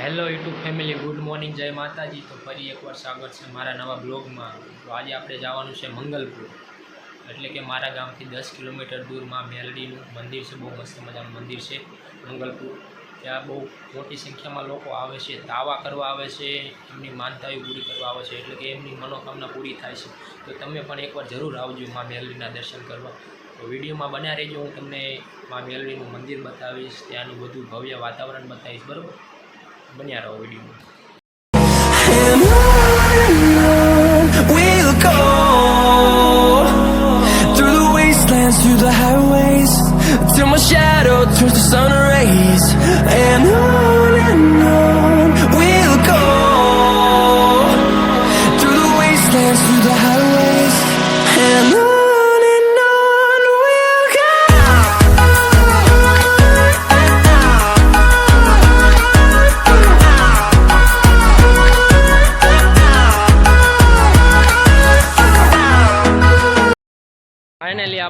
Hello YouTube family good morning જય માતાજી. તો ફરી એકવાર સ્વાગત છે મારા નવા બ્લોગમાં. તો આજે આપણે જવાનું છે મંગલપુર. એટલે કે મારા ગામથી દસ કિલોમીટર દૂરમાં મેલડીનું મંદિર છે, બહુ મસ્ત મજાનું મંદિર છે, મંગલપુર. ત્યાં બહુ મોટી સંખ્યામાં લોકો આવે છે તાવા કરવા આવે છે, એમની માનતાઓ પૂરી કરવા આવે છે, એટલે કે એમની મનોકામના પૂરી થાય છે. તો તમે પણ એકવાર જરૂર આવજો માં મેલડીના દર્શન કરવા. તો વિડીયોમાં બન્યા રહેજો, હું તમને માં મેલડીનું મંદિર બતાવીશ, ત્યાંનું બધું ભવ્ય વાતાવરણ બતાવીશ, બરાબર? બન્યા રહો વિડીયોમાં.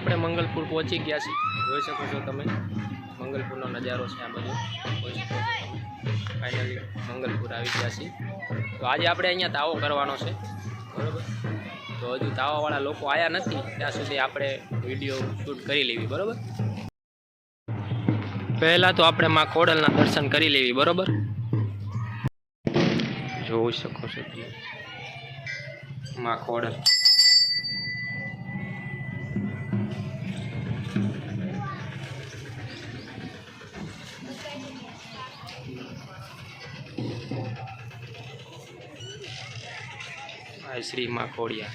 આપણે મંગલપુર પહોંચી ગયા છીએ. જોઈ શકો છો તમે, મંગલપુરનો નજારો છે આ બધો જોઈ શકો છો. તમે ફાઇનલી મંગલપુર આવી ગયા છીએ. તો આજે આપણે અહીંયા તાવો કરવાનો છે. બરાબર? તો હજુ તાવાવાળા લોકો આવ્યા નથી, ત્યાં સુધી આપણે વીડિયો શૂટ કરી લેવી, બરાબર? પહેલાં તો આપણે માં ખોડલના દર્શન કરી લેવી, બરાબર? જોઈ શકો છો તમે. માં ખોડલ. શ્રી માખોડિયા.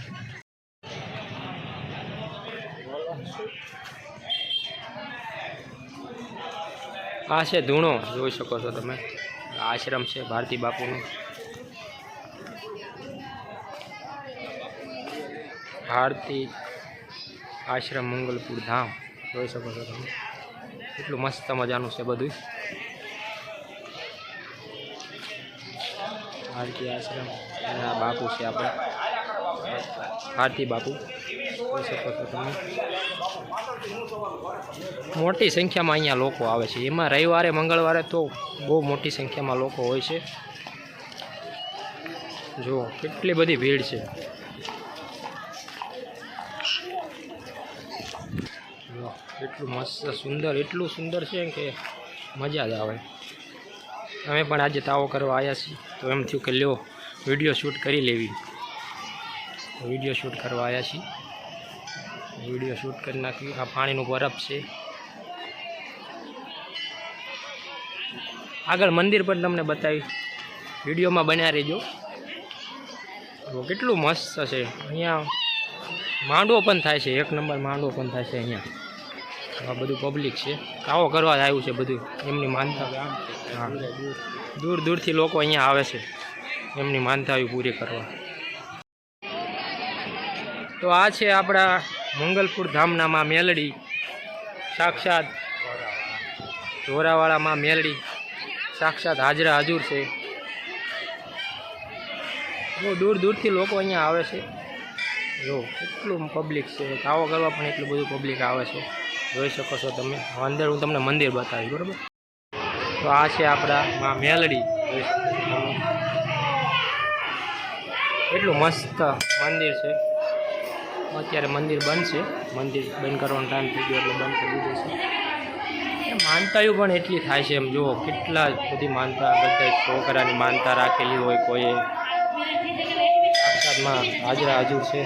આ છે ધૂણો જોઈ શકો છો તમે. આશ્રમ છે ભારતી બાપુનો. ભારતી આશ્રમ મંગલપુર ધામ. જોઈ શકો છો તમે. એટલું મસ્ત મજાનું છે બધું આરતી આશ્રમ આ બાપુ છે આપણે. આરતી બાપુ. જોઈ શકો છો તમે. મોટી સંખ્યામાં અહીંયા લોકો આવે છે. એમાં રવિવારે, મંગળવારે તો બહુ મોટી સંખ્યામાં લોકો હોય છે. જુઓ, કેટલી બધી ભીડ છે. એટલું મસ્ત સુંદર, એટલું સુંદર છે કે મજા જ આવે. અમે પણ આજે તાવો કરવા આવ્યા છીએ. તો એમ થયું કે લ્યો વીડિયો શૂટ કરી લેવી. વીડિયો શૂટ કરવા આવ્યા છીએ. વીડિયો શૂટ કરી નાખ્યું આ પાણીનું બરફ છે. આગળ મંદિર પણ તમને બતાવી. વિડીયોમાં બન્યા રહેજો. કેટલું મસ્ત છે. અહીંયા માંડવો પણ થાય છે. એક નંબર માંડવો પણ થાય છે અહીંયા. આ બધું પબ્લિક છે. કાવો કરવા જ આવ્યું છે બધું, એમની માનતા. દૂર દૂરથી લોકો અહીંયા આવે છે. એમની માનતા પૂરી કરવા. તો આ છે આપણા મંગલપુર ધામનામાં મેલડી. સાક્ષાત ઢોરાવાળામાં મેલડી. સાક્ષાત હાજરા હાજુર છે. બહુ દૂર દૂરથી લોકો અહીંયા આવે છે. જો, એટલું પબ્લિક છે. કાવો કરવા પણ એટલું બધું પબ્લિક આવે છે. જોઈ શકો છો તમે. અંદર હું તમને મંદિર બતાવીશ, બરાબર? તો આ છે આપણા માં મેલડી. એટલું મસ્ત મંદિર છે. અત્યારે મંદિર બંધ છે. મંદિર બંધ કરવાનો ટાઈમ થઈ ગયો એટલે બંધ કરી દીધું છે. માનતાઓ પણ એટલી થાય છે એમ. જુઓ, કેટલા બધી માનતા, બધા છોકરાની માનતા રાખેલી હોય કોઈએ. સાક્ષાતમાં હાજરા હાજર છે.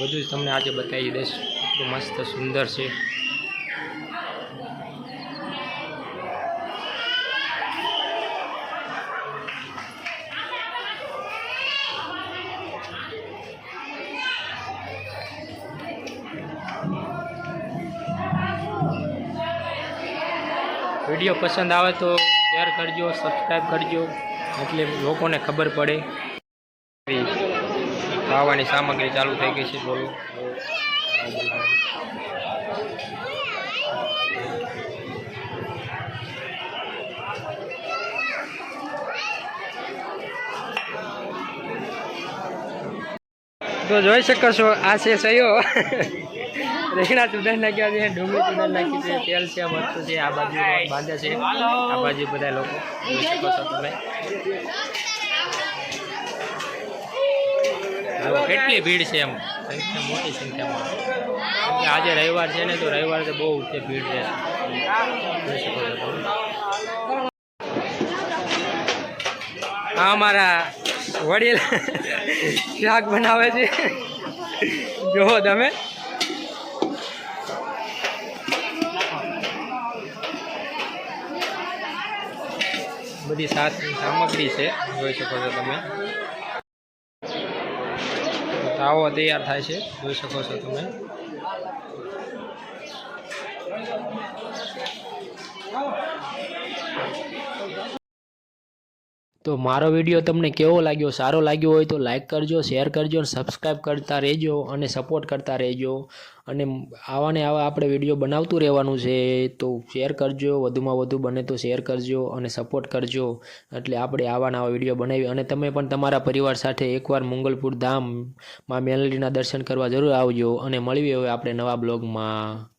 બધું જ તમને આજે બતાવી દઈશ. એટલું મસ્ત સુંદર છે. વીડિયો પસંદ આવે તો શેર કરજો સબસ્ક્રાઈબ કરજો, એટલે લોકોને ખબર પડે. ખાવાની સામગ્રી ચાલુ થઈ ગઈ છે, બોલો. તો જોઈ શકો છો, આ છે સયો. રેખડા સુધાર નાખ્યા છે, ડુંગળી સુધાર નાખી છે, તેલ છે મરચું છે, આ બાજુ બાંધે છે. આ બાજુ બધા લોકો જોઈ શકો છો તમે. કેટલી ભીડ છે એમ. સંખ્યા મોટી સંખ્યામાં. આજે રવિવાર છે ને, તો રવિવારે તો બહુ તે ભીડ છે. જોઈ છો અમારા વડીલ શાક બનાવે છે. જુઓ તમે. બધી સાત સામગ્રી છે. જોઈ શકો છો તમે. તાવો તૈયાર થાય છે. જોઈ શકો છો તમે. તો મારો વીડિયો તમને કેવો લાગ્યો, સારો લાગ્યો હોય તો લાઇક કરજો શેર કરજો અને સબસ્ક્રાઈબ કરતા રહેજો અને સપોર્ટ કરતા રહેજો. અને આવા ને આવા આપણે વીડિયો બનાવતું રહેવાનું છે તો શેર કરજો, વધુમાં વધુ બને તો શેર કરજો અને સપોર્ટ કરજો. એટલે આપણે આવા નવા વીડિયો બનાવી અને તમે પણ તમારા પરિવાર સાથે એકવાર મંગલપુર ધામમાં મેલડીના દર્શન કરવા જરૂર આવજો અને મળીએ હવે આપણે નવા બ્લોગમાં.